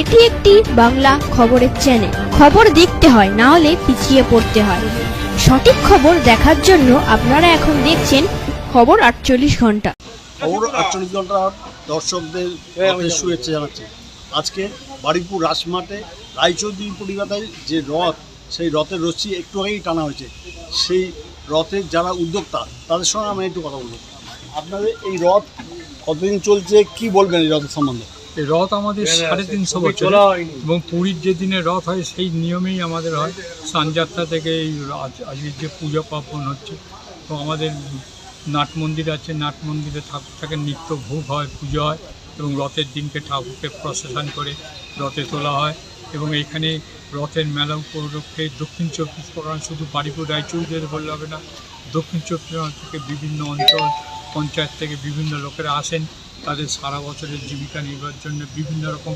এটি একটি বাংলা খবরের চ্যানেল খবর দেখতে হয় না হলে পিছিয়ে পড়তে হয়। সঠিক খবর দেখার জন্য আপনারা এখন দেখছেন খবর আটচল্লিশ ঘণ্টা। খবর আটচল্লিশ ঘণ্টা দর্শকদের রথের শুভেচ্ছা জানাচ্ছি। আজকে বাড়িপুর রাজমাঠে রায়চৌধুরী পরিবারের যে রথ সেই রথের রশ্মি একটু আগেই টানা হয়েছে। সেই রথের যারা উদ্যোক্তা তাদের সঙ্গে আমি একটু কথা বলব। আপনাদের এই রথ কতদিন চলছে কি বলবেন এই রথের সম্বন্ধে? এই রথ আমাদের সাড়ে তিনশো বছর এবং পুরীর যে দিনে রথ হয় সেই নিয়মেই আমাদের হয়। সানযাত্রা থেকে এই আজ- আজকে যে পূজা পার্বণ হচ্ছে তো আমাদের নাট মন্দির আছে। নাট মন্দিরে ঠাকুর থাকে নিত্য ভোগ হয় পুজো হয় এবং রথের দিনকে ঠাকুরকে প্রসেশন করে রথে তোলা হয়। এবং এখানে রথের মেলা উপলক্ষে দক্ষিণ চব্বিশ পরগনা শুধু বাড়িপুর রায়চৌধুরী বললে হবে না দক্ষিণ চব্বিশ পরগনা থেকে বিভিন্ন অঞ্চল পঞ্চায়েত থেকে বিভিন্ন লোকেরা আসেন, তাদের সারা বছরের জীবিকা নির্বাহের জন্য বিভিন্ন রকম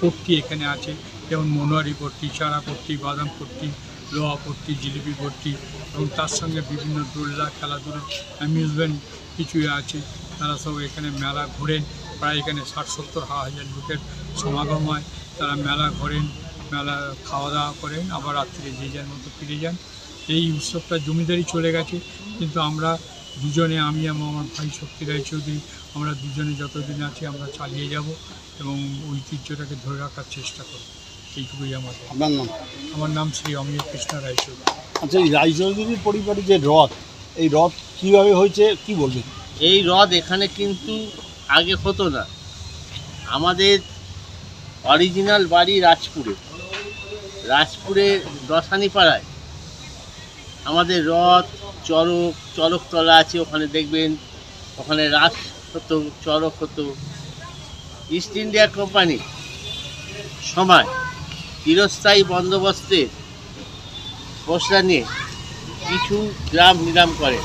পট্টি এখানে আছে, যেমন মনোয়ারি পট্টি, চারা পট্টি, বাদাম পট্টি, লোহা পট্টি, জিলিপি পট্টি এবং তার সঙ্গে বিভিন্ন দোলনা, খেলাধুলো অ্যামিউজমেন্ট কিছুই আছে। তারা সব এখানে মেলা ঘোরেন, প্রায় এখানে ষাট সত্তর হাজার লোকের সমাগম হয়। তারা মেলা ঘোরেন, মেলা খাওয়া দাওয়া করেন, আবার রাত্রে যে যার মতো ফিরে যান। এই উৎসবটা জমিদারি চলে গেছে, কিন্তু আমরা দুজনে আমি এবং আমার ভাই শক্তি রায়চৌধুরী আমরা দুজনে যতদিন আছি আমরা চালিয়ে যাব এবং ঐতিহ্যটাকে ধরে রাখার চেষ্টা করব। এইটুকুই আমাদের। আপনার নাম? আমার নাম শ্রী অমিয় কৃষ্ণ রায়চৌধুরী আচ্ছা এই রায়চৌধুরী পরিবারের যে রথ এই রথ কীভাবে হয়েছে কি বলবেন? এই হ্রদ এখানে কিন্তু আগে হতো না। আমাদের অরিজিনাল বাড়ি রাজপুরে। রাজপুরের দশানিপাড়ায়। আমাদের রথ চরক চরকতলা আছে, ওখানে দেখবেন, ওখানে রাস হতো চরক হতো ইস্ট ইন্ডিয়া কোম্পানি সময়, চিরস্থায়ী বন্দোবস্তের পোস্টার নিয়ে কিছু গ্রাম নিলাম করে।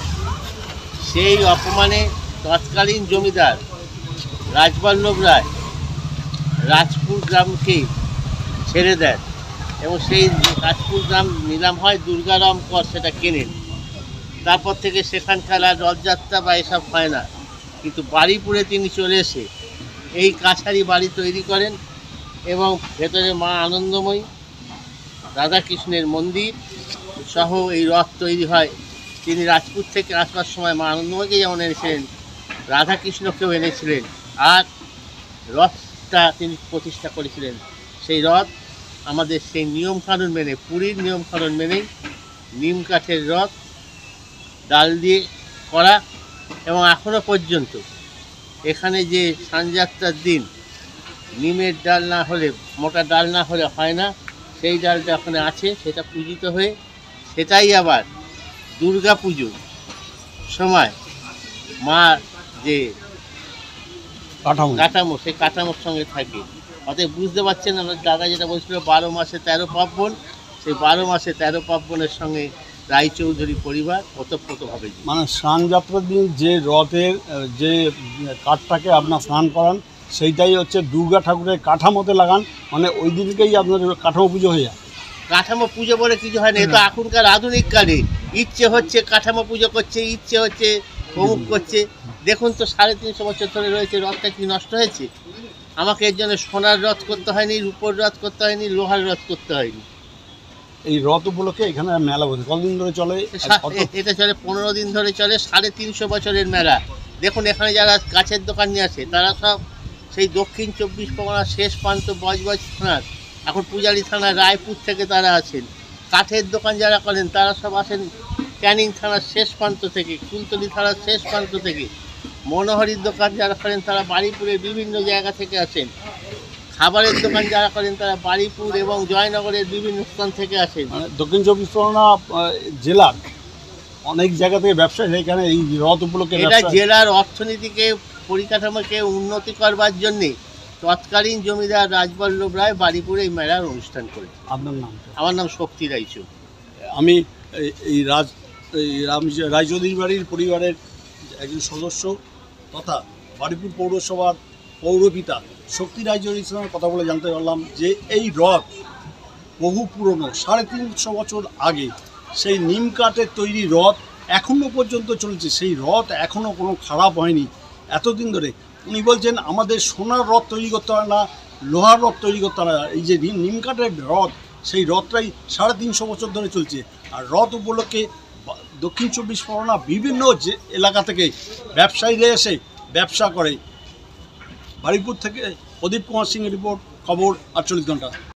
সেই অপমানে তৎকালীন জমিদার রাজবল্লভ রায় রাজপুর গ্রামকে ছেড়ে দেন। এবং সেই রাজপুর গ্রাম নিলাম হয় দুর্গারাম কর সেটা কেনেন তারপর থেকে সেখানকার আর রথযাত্রা বা এসব হয় না। কিন্তু বাড়িপুরে তিনি চলে এসে এই কাছারি বাড়ি তৈরি করেন এবং ভেতরে মা আনন্দময়ী, রাধাকৃষ্ণের মন্দির সহ এই রথ তৈরি হয়। তিনি রাজপুত থেকে আসবার সময় মা আনন্দময়কে যেমন এনেছিলেন, রাধাকৃষ্ণকেও এনেছিলেন। আর রথটা তিনি প্রতিষ্ঠা করেছিলেন। সেই রথ আমাদের সেই নিয়ম কানুন মেনে পুরীর নিয়ম কানুন মেনেই নিম কাঠের রথ ডাল দিয়ে করা এবং এখনও পর্যন্ত এখানে যে সানযাত্রার দিন নিমের ডাল না হলে মোটা ডাল না হলে হয় না। সেই ডালটা ওখানে আছে সেটা পূজিত হয়ে সেটাই আবার দুর্গা পুজো সময় মা যে কাঠামো। কাঠামো সেই কাঠামোর সঙ্গে থাকে। অতএব বুঝতে পারছেন আমার দাদা যেটা বলছিল বারো মাসে তেরো পার্বণ সেই বারো মাসে তেরো পার্বণের সঙ্গে রায়চৌধুরী পরিবার ওতপ্রোতভাবে মানে স্নান যাত্রার দিন যে রথের যে কাঠটাকে আপনার স্নান করান সেইটাই হচ্ছে দুর্গা ঠাকুরের কাঠামোতে লাগান মানে ওই দিনকেই আপনাদের কাঠামো পুজো হয়ে যায়। কাঠামো পুজো বলে কিছু হয় না এ তো এখনকার আধুনিক কালে ইচ্ছে হচ্ছে কাঠামো পুজো করছে ইচ্ছে হচ্ছে অমুক করছে। দেখুন তো সাড়ে তিনশো বছর ধরে রয়েছে রথটা কি নষ্ট হয়েছে? আমাকে এর জন্য সোনার রথ করতে হয়নি রূপোর রথ করতে হয়নি লোহার রথ করতে হয়নি। এই রথ উপলক্ষে এখানে মেলা বসে কতদিন ধরে চলে? এটা চলে পনেরো দিন ধরে চলে সাড়ে তিনশো বছরের মেলা। দেখুন এখানে যারা কাছের দোকান নিয়ে আসে তারা সব সেই দক্ষিণ চব্বিশ পরগনার শেষ প্রান্ত বজবজ থানার এখন পূজারি থানা রায়পুর থেকে তারা আছেন কাঠের দোকান যারা করেন তারা সব আসেন ক্যানিং থানার শেষ প্রান্ত থেকে কুলতলি থানার শেষ প্রান্ত থেকে। মনোহরির দোকান যারা করেন তারা বাড়িপুরের বিভিন্ন জায়গা থেকে আসেন। খাবারের দোকান যারা করেন তারা বাড়িপুর এবং জয়নগরের বিভিন্ন স্থান থেকে আসেন। মানে দক্ষিণ চব্বিশ পরগনা জেলার অনেক জায়গা থেকে ব্যবসা এখানে এই রথ উপলক্ষে এটা জেলার অর্থনীতিকে পরিকাঠামোকে উন্নতি করবার জন্যে তৎকালীন জমিদার রাজবল্লভ রায় বাড়িপুরে এই মেলার অনুষ্ঠান করে আপনার নাম? আমার নাম শক্তি রাইচু আমি এই- এই রাজ এই রাম রায়চৌধুরী বাড়ির পরিবারের একজন সদস্য। তথা বাড়িপুর পৌরসভার পৌরপিতা শক্তি রায়চৌধুরীর সঙ্গে কথা বলে জানতে পারলাম যে এই রথ বহু পুরনো, সাড়ে তিনশো বছর আগে সেই নিম কাঠের তৈরি রথ এখনও পর্যন্ত চলছে। সেই রথ এখনও কোনো খারাপ হয়নি। এতদিন ধরে উনি বলছেন, আমাদের সোনার রথ তৈরি করতে হয় না, লোহার রথ তৈরি করতে হয় না। এই যে নিম কাঠের রথ সেই রথটাই সাড়ে তিনশো বছর ধরে চলছে। আর রথ উপলক্ষে দক্ষিণ চব্বিশ পরগনা বিভিন্ন এলাকা থেকে ব্যবসায়ীরা এসে ব্যবসা করে। বারিপুর থেকে প্রদীপ কুমার সিংয়ের রিপোর্ট, খবর আটচল্লিশ ঘণ্টা।